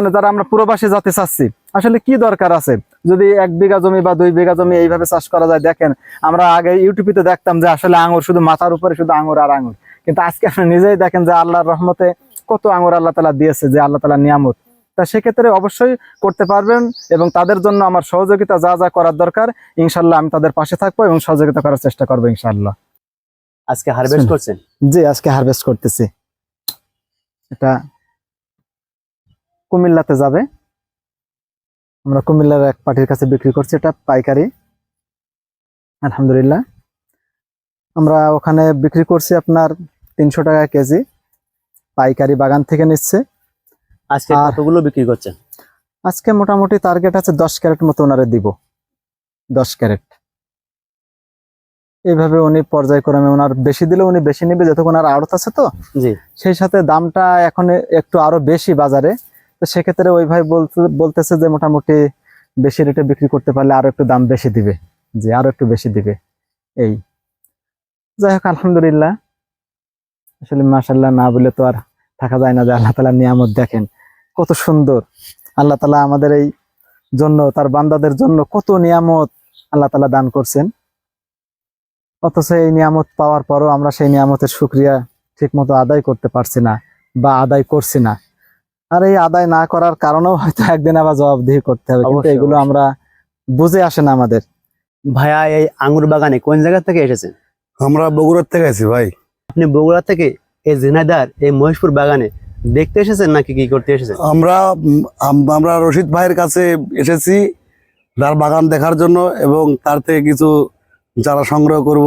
মানে যারা আমরা প্রবাসী যেতে চাচ্ছি আসলে কি দরকার আছে? যদি এক বিঘা জমি বা দুই বিঘা জমি এইভাবে চাষ করা যায় দেখেন আমরা আগে ইউটিউবে দেখতাম যে আসলে আঙুর শুধু মাথার উপরে শুধু আঙুর আর আঙুর কিন্তু আজকে আপনি নিজেই দেখেন যে আল্লাহর রহমতে কত আঙুর আল্লাহ তালা দিয়েছে যে আল্লাহ তালা নিয়ামত। তা সেক্ষেত্রে অবশ্যই করতে পারবেন এবং তাদের জন্য আমার সহযোগিতা যা যা করার দরকার ইনশাল্লাহ আমি তাদের পাশে থাকব এবং সহযোগিতা করার চেষ্টা করব ইনশাল্লাহ আজকে হারভেস্ট করছেন? জি আজকে হারভেস্ট করতেছি। এটা কুমিল্লাতে যাবে। আমরা কুমিল্লার এক পার্টির কাছে বিক্রি করছি এটা পাইকারি। আলহামদুলিল্লাহ। আমরা ওখানে বিক্রি করছি আপনার তিনশো টাকা কেজি পাইকারি বাগান থেকে নিচ্ছে। আজকে কতগুলো বিক্রি করছেন? আজকে মোটামুটি টার্গেট আছে দশ ক্যারেট মতো ওনারে দিব। দশ ক্যারেট। এইভাবে উনি পর্যায়ক্রমে ওনার বেশি দিলে উনি বেশি নেবে যতক্ষণ আর আড়ত আছে তো। জি। সেই সাথে দামটা এখন একটু আরও বেশি বাজারে। তো সেক্ষেত্রে ওই ভাই বলতে, বলতেছে যে মোটামুটি বেশি রেটে বিক্রি করতে পারলে আরও একটু দাম বেশি দিবে। যে আরও একটু বেশি দিবে। এই। যাই হোক, আলহামদুলিল্লাহ। আসলে মাসাল্লাহ না বলে তো আর থাকা যায় না যে আল্লাহ তালা নিয়ামত দেখেন। কত সুন্দর। আল্লাহ তালা আমাদের এই জন্য, তার বান্দাদের জন্য কত নিয়ামত আল্লাহ তালা দান করছেন। অথচ এই নিয়ামত পাওয়ার পরও আমরা সেই নিয়ামতের সুক্রিয়া ঠিক মতো আদায় করতে পারছি না বা আদায় করছি না। আর এই আদায় না করার কারণেও হয়তো একদিন আবার জবাবদিহি করতে হবে কিন্তু এগুলো আমরা বুঝে আসে না আমাদের। ভাইয়া এই আঙ্গুর বাগানে কোন জায়গা থেকে এসেছেন? আমরা বগুড়ার থেকে আছি ভাই। আপনি বগুড়া থেকে এই ঝিনাইদার এই মহেশপুর বাগানে দেখতে এসেছেন নাকি কি করতে এসেছেন? আমরা আম- আমরা রশিদ ভাইয়ের কাছে এসেছি তার বাগান দেখার জন্য এবং তার থেকে কিছু যারা সংগ্রহ করব।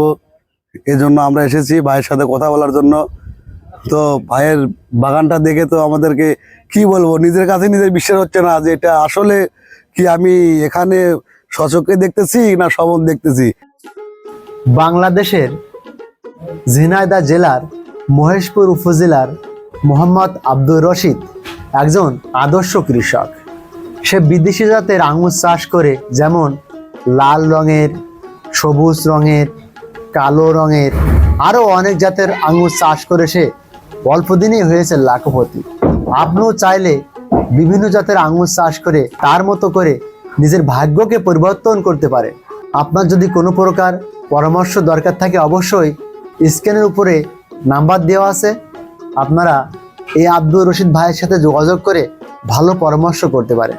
এই জন্য আমরা এসেছি ভাইয়ের সাথে কথা বলার জন্য। তো ভাইয়ের বাগানটা দেখে তো আমাদেরকে কি বলব, নিজের কাছে নিজের বিশ্বাস হচ্ছে না যে এটা আসলে কি আমি এখানে সচক্ষে দেখতেছি না সবল দেখতেছি। বাংলাদেশের ঝিনাইদা জেলার মহেশপুর উপজেলার মোহাম্মদ আব্দুর রশিদ একজন আদর্শ কৃষক। সে বিদেশি জাতের আঙুর চাষ করে যেমন লাল রঙের, সবুজ রঙের, কালো রঙের আরও অনেক জাতের আঙুর চাষ করে সে অল্প দিনেই হয়েছে লাখপতি। আপনিও চাইলে বিভিন্ন জাতের আঙুর চাষ করে, তার মতো করে নিজের ভাগ্যকে পরিবর্তন করতে পারে। আপনার যদি কোনো প্রকার পরামর্শ দরকার থাকে, অবশ্যই স্ক্যানের উপরে নাম্বার দেওয়া আছে। আপনারা এই আব্দুর রশিদ ভাইয়ের সাথে যোগাযোগ করে ভালো পরামর্শ করতে পারেন।